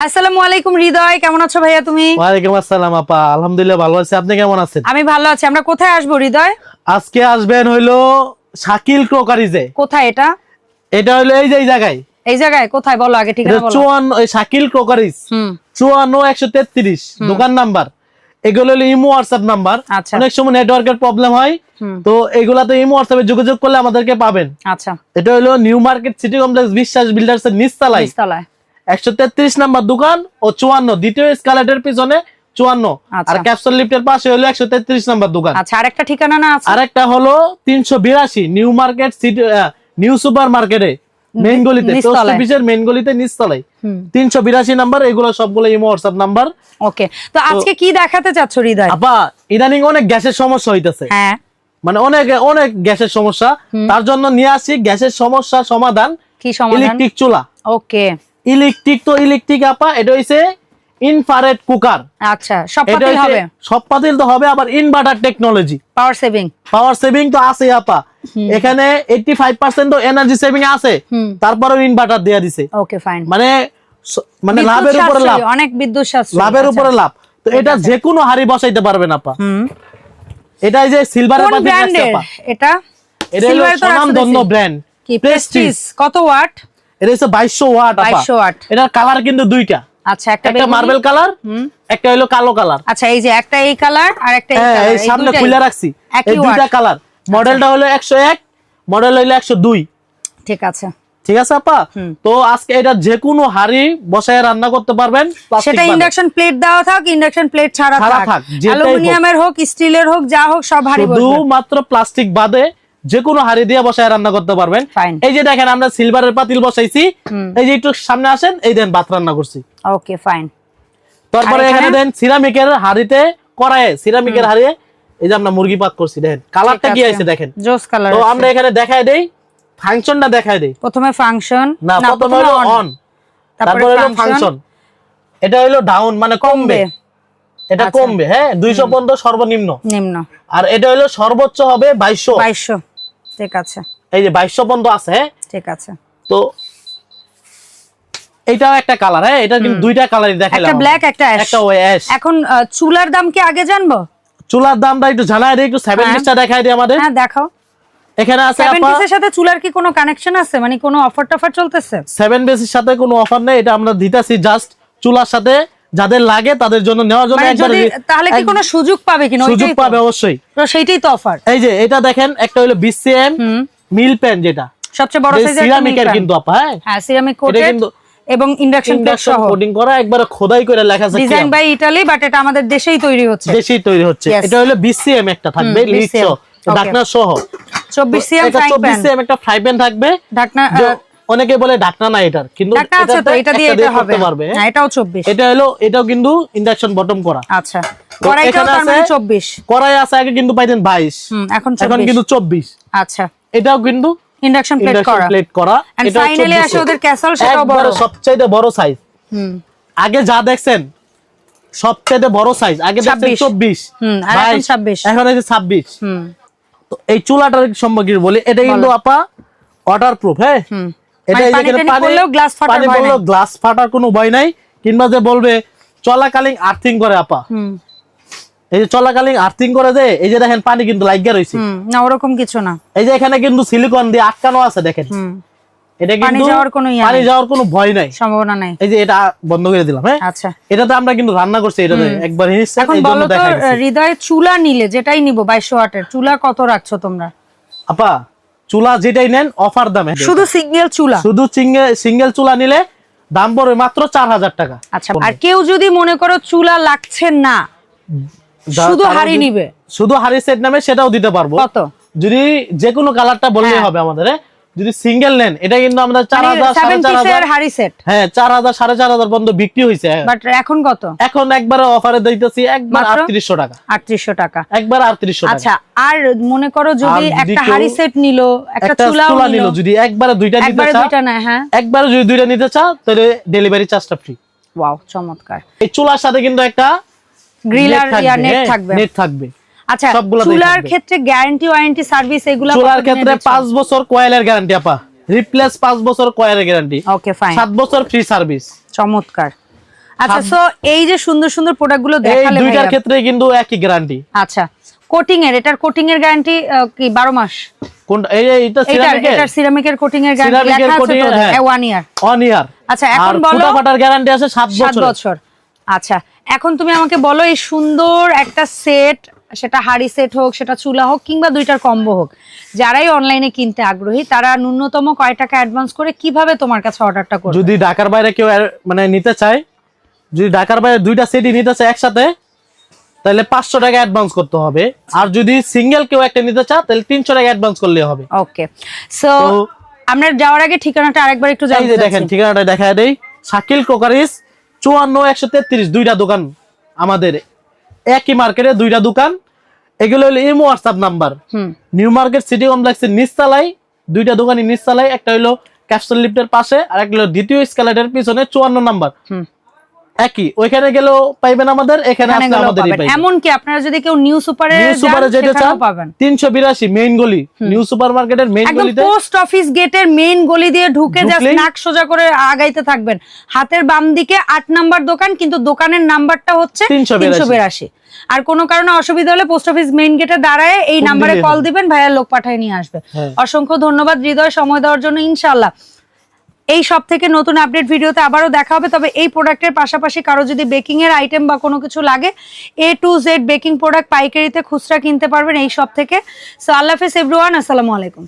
আসসালামু আলাইকুম হৃদয় কেমন আছো ভাইয়া তুমি? ওয়ালাইকুম আসসালাম আপা আলহামদুলিল্লাহ ভালো আছি। আপনি কেমন আছেন? আমি ভালো আছি আমরা কোথায় আসব হৃদয়? আজকে আসবেন হইল শাকিল ক্রোকারিজে। কোথায় এটা? এটা হইল এই যে এই জায়গায়। এই জায়গায়? কোথায়? বলো আগে ঠিকানা বলো। চুয়ান্ন এই শাকিল ক্রোকারিজ। হুম। চুয়ান্ন একশো তেত্রিশ। দোকান নাম্বার। এগুলো হলো ইমো হোয়াটসঅ্যাপ নাম্বার। আচ্ছা। অনেক সময় নেটওয়ার্কের প্রবলেম হয়। তো এগুলাতে ইমো হোয়াটসঅ্যাপে যোগাযোগ করলে আমাদেরকে পাবেন। আচ্ছা। এটা হলো New Market City complex Biswas builders এর নিচতলায়। নিচতলায়। একশো তেত্রিশ নাম্বার দোকান ও চুয়ান্ন দ্বিতীয় স্কালেটের পিছনে চুয়ান্ন। আচ্ছা। আর ক্যাপসুল লিফটের পাশে হলো একশো তেত্রিশ নাম্বার দোকান। আচ্ছা আরেকটা ঠিকানা না আছে? আরেকটা হলো তিনশো বিরাশি New Market City New Super মার্কেটে মেইন গলিতে পোস্ট অফিসের মেইন গলিতে নিচতলায়। তিনশো বিরাশি নাম্বার এগুলো সবগুলো ইমো হোয়াটসঅ্যাপ নাম্বার। ওকে তো আজকে কি দেখাতে চাচ্ছ হৃদয়? আপা ইদানিং অনেক গ্যাসের সমস্যা হইতেছে। হ্যাঁ। মানে অনেক অনেক গ্যাসের সমস্যা। তার জন্য নিয়ে আসি গ্যাসের সমস্যা সমাধান। কি সমাধান? ইলেকট্রিক চুলা। ওকে। ইলেকট্রিক তো ইলেকট্রিক আপা এটা হইছে ইনফ্রারেড কুকার আচ্ছা সব পাতিল হবে? সব পাতিল তো হবে আবার inverter technology power saving power saving তো আছে আপা। এখানে এইটি ফাইভ পার্সেন্ট তো এনার্জি সেভিং আছে। হুম। তারপরেও ইনভার্টার দেয়া দিছে। ওকে ফাইন মানে মানে লাভের উপরে লাভ। অনেক বিদ্যুৎ সাশ্রয়। লাভের আচ্ছা। উপরে লাভ। তো এটা যে কোনো হাড়ি বসাইতে পারবেন আপা। হুম। এটা এই যে সিলভারের পাতিল আছে আপা। এটা এটা Silver তো রাখছো স্বনামধন্য ব্র্যান্ড কি প্রেস্টিজ কত ওয়াট এটা হচ্ছে বাইশশো ওয়াট 2200 ওয়াট। এটার কালার কিন্তু দুইটা। আচ্ছা একটা মার্বেল কালার একটা হলো কালো কালার আচ্ছা এই যে একটা এই কালার আর একটা এই হ্যাঁ সামনে খুলে রাখছি। এই দুইটা কালার মডেলটা হলো একশো এক মডেল হইল একশো দুই। ঠিক আছে। ঠিক আছে আপা? তো আজকে এটা যে কোনো হাড়ি বসায় রান্না করতে পারবেন সেটা ইন্ডাকশন প্লেট দেওয়া থাক ইন্ডাকশন প্লেট ছাড়া থাক। অ্যালুমিনিয়ামের হোক। স্টিলের হোক যা হোক সব হাড়ি বসবে। শুধুমাত্র প্লাস্টিক বাদে যে কোনো হাড়ি দিয়ে বসায় রান্না করতে পারবেন। এই যে দেখেন আমরা সিলভারের পাতিল বসাইছি। এই যে একটু সামনে আসেন এই দেন ভাত রান্না করছি। ওকে ফাইন তারপরে এখানে? দেন সিরামিকের হাড়িতে কড়াইয়ে সিরামিকের হাড়িয়ে এই যে আমরা মুরগি পাক করছি দেখেন। কালারটা কি আছে। দেখেন? জোস কালার তো আমরা এখানে দেখাই দেই ফাংশনটা দেখাই দেই। প্রথমে ফাংশন না প্রথমে হলো অন তারপরে হলো ফাংশন এটা হলো ডাউন মানে কমবে। এটা আচ্ছা। কমবে হ্যাঁ? দুইশো পর্যন্ত সর্বনিম্ন। নিম্ন। আর এটা হলো সর্বোচ্চ হবে বাইশশো। বাইশশো। ঠিক আছে। এই যে বাইশশো পর্যন্ত আছে হ্যাঁ? ঠিক আছে। তো এটাও একটা কালার হ্যাঁ? এটা কিন্তু দুইটা কালারই দেখাইলাম একটা ব্ল্যাক একটা অ্যাশ একটা অ্যাশ এখন চুলার দাম কি আগে জানব? চুলার দামটা একটু জানাই দিই একটু সেভেন হ্যাঁ। পিসটা দেখাই দিই আমাদের। হ্যাঁ দেখাও। এখানে আছে আপা পিসের সাথে চুলার কি কোনো কানেকশন আছে? মানে কোনো অফার টফার চলতেছে সেভেন পিসের সাথে কোনো অফার নেই এটা আমরা দিতেছি জাস্ট চুলার সাথে। যাদের লাগে তাদের জন্য নেওয়ার জন্য মানে তাহলে কি কোনো সুযোগ পাবে কিনা? সুযোগ পাবে অবশ্যই। তো সেইটাই তো অফার এই যে এটা দেখেন একটা হলো বিসিএম মিল পেন যেটা। সবচেয়ে বড় সাইজের সিরামিকের কিন্তু আপা হ্যাঁ। হ্যাঁ সিরামিক এটা কোটেড কিন্তু এবং ইন্ডাকশন সহ। কোটিং করা একবার খোদাই করে লেখা আছে ডিজাইন বাই ইটালি বাট এটা আমাদের দেশেই তৈরি হচ্ছে। দেশেই তৈরি হচ্ছে। এটা হলো বিসিএম একটা থাকবে okay. ঢাকনা সহ। 24 সিএম ফ্রাইং 24 প্যান সিএম একটা ফ্রাই প্যান থাকবে। ঢাকনা অনেকে বলে ঢাকনা না এটার কিন্তু এটা দিয়ে এটা হবে। পারবে। হ্যাঁ? এটাও 24 এটা হলো এটাও কিন্তু ইন্ডাকশন বটম করা। আচ্ছা। কড়াইটাও তার মানে 24 কড়াই আছে আগে কিন্তু পাইতেন 22 হুম এখন এখন কিন্তু 24 আচ্ছা। এটাও কিন্তু ইন্ডাকশন প্লেট করা। প্লেট করা। Finally 24 আসে ওদের ক্যাসেল, সেটাও বড়। সবচাইতে বড় সাইজ হুম। আগে যা দেখছেন সবচাইতে বড় সাইজ আগে দেখছেন 26 চব্বিশ। হুম, আর এখন 26 এখন এই যে ছাব্বিশ। হুম। তো এই চুলাটার সম্পর্কে বলি। এটা কিন্তু আপা ওয়াটার প্রুফ হ্যাঁ? হুম। এটা মানে এই যে পানি এখানে টানি পানি পড়লেও glass ফাটার পানি ভয় পড়লেও নাই। গ্লাস ফাটার কোনো ভয় নাই কিংবা যে বলবে চলাকালীন আর্থিং করে আপা। এই যে চলাকালীন আর্থিং করে যে এই যে দেখেন পানি কিন্তু লাগিয়ে রয়েছে না ওরকম কিছু না। এই যে এখানে কিন্তু সিলিকন দিয়ে আটকানো আছে দেখেন। হুম। এটা পানি যাওয়ার কোনো পানি যাওয়ার কোনো ভয় নাই। সম্ভাবনা নাই। এই যে এটা বন্ধ করে দিলাম হ্যাঁ? আচ্ছা। এটাতে আমরা কিন্তু রান্না করছি এটাতে একবার হিসেবে এখন বলো তো হৃদয় চুলা নিলে যেটাই নিব বাইশশো ওয়াটের চুলা কত রাখছো তোমরা? আপা চুলা যেটাই নেন অফার দামে। শুধু সিঙ্গেল চুলা? শুধু সিঙ্গেল চুলা নিলে দাম পড়বে মাত্র চার হাজার টাকা। আচ্ছা আর কেউ যদি মনে করো চুলা লাগছে না শুধু হাড়ি নিবে? শুধু হাড়ি সেট নামে সেটাও দিতে পারব। যদি যে কোনো কালারটা বললেই হ্যাঁ। হবে আমাদের? যদি সিঙ্গেল নেন এটা কিন্তু আমাদের চার হাজার সাড়ে চার হাজার সেট হ্যাঁ চার হাজার সাড়ে চার হাজার পর্যন্ত বিক্রি হয়েছে হ্যাঁ। এখন কত? এখন একবারে অফারে দিতেছি একবার আটত্রিশশো টাকা। আটত্রিশশো টাকা। একবার আটত্রিশশো আচ্ছা আর মনে করো যদি একটা হাড়ি সেট নিলো একটা চুলা নিল। যদি একবারে দুইটা নিতে চাও হ্যাঁ। একবারে যদি দুইটা নিতে চাও তাহলে ডেলিভারি চার্জটা ফ্রি ওয়াও চমৎকার। এই চুলার সাথে কিন্তু একটা গ্রিল আর নেট হ্যাঁ, থাকবে। নেট থাকবে। আচ্ছা চুলার ক্ষেত্রে গ্যারান্টি ওয়ারেন্টি সার্ভিস এগুলো চুলার ক্ষেত্রে বছর কয়েলের গ্যারান্টি আপা। রিপ্লেস পাঁচ বছর কয়েলের গ্যারান্টি ওকে ফাইন বছর ফ্রি সার্ভিস চমৎকার। আচ্ছা সো এই যে সুন্দর সুন্দর প্রোডাক্টগুলো এই দেখালে দুইটার ক্ষেত্রে কিন্তু একই গ্যারান্টি আচ্ছা কোটিং এর এটার কোটিং এর গ্যারান্টি কি 12 মাস? এই- এটা সিরামিকের এটার সিরামিকের কোটিং এর গ্যারান্টি লেখা আছে তো? হ্যাঁ। 1 ইয়ার অন ইয়ার আচ্ছা এখন বলো ফুটা ফাটার গ্যারান্টি আছে 7 সাত বছর বছর। আচ্ছা এখন তুমি আমাকে বলো এই সুন্দর একটা সেট সেটা হাড়ি সেট হোক সেটা চুলা হোক কিংবা দুইটার কম্বো হোক। যারাই অনলাইনে কিনতে আগ্রহী তারা ন্যূনতম কয় টাকা অ্যাডভান্স করে কীভাবে তোমার কাছে অর্ডারটা করবে? যদি ঢাকার বাইরে কেউ আর- মানে নিতে চায় যদি ঢাকার বাইরে দুইটা সেটই নিতে চায় একসাথে তাহলে পাঁচশো টাকা অ্যাডভান্স করতে হবে। আর যদি সিঙ্গেল কেউ একটা নিতে চায় তাহলে তিনশো টাকা অ্যাডভান্স করলে হবে। ওকে সো আমরা যাওয়ার আগে ঠিকানাটা আরেকবার একটু জানতে দেখেন ঠিকানাটা দেখা দেই। শাকিল কোকারিস চুয়ান্ন একশো তেত্রিশ দুইটা দোকান আমাদের একই মার্কেটে দুইটা দোকান। এগুলো হলো ইমো হোয়াটসঅ্যাপ নাম্বার হুম। নিউ মার্কেট সিটি কমপ্লেক্সের নিচতলায় দুইটা দোকানই নিচতলায় একটা হলো ক্যাপসুল লিফটের পাশে আর একটা হলো দ্বিতীয় স্কেলেটের পিছনে চুয়ান্ন নাম্বার একই। ওইখানে গেলেও পাইবেন আমাদের এখানে আসলে আমাদেরই আপনারা যদি কেউ নিউ সুপারে নিউ সুপারে যেতে চান পাবেন। তিনশো বিরাশি মেইন গলি। নিউ সুপার মার্কেটের মেইন একদম গলিতে পোস্ট অফিস গেটের মেইন গলি দিয়ে ঢুকে জাস্ট নাক সোজা করে আগাইতে থাকবেন। হাতের বাম দিকে আট নাম্বার দোকান কিন্তু দোকানের নাম্বারটা হচ্ছে 382 তিনশো বিরাশি। আর কোনো কারণে অসুবিধা হলে পোস্ট অফিস মেইন গেটে দাঁড়ায় এই নাম্বারে কল দিবেন ভাইয়া লোক পাঠায় নিয়ে আসবে। হ্যাঁ। অসংখ্য ধন্যবাদ হৃদয় সময় দেওয়ার জন্য ইনশাল্লাহ এই সব থেকে নতুন আপডেট ভিডিওতে আবারও দেখা হবে। তবে এই প্রোডাক্টের পাশাপাশি কারও যদি বেকিং এর আইটেম বা কোনো কিছু লাগে A to Z baking product পাইকারিতে খুচরা কিনতে পারবেন এই সব থেকে সো আল্লাহ হাফেজ এভরিওয়ান আসসালামু আলাইকুম।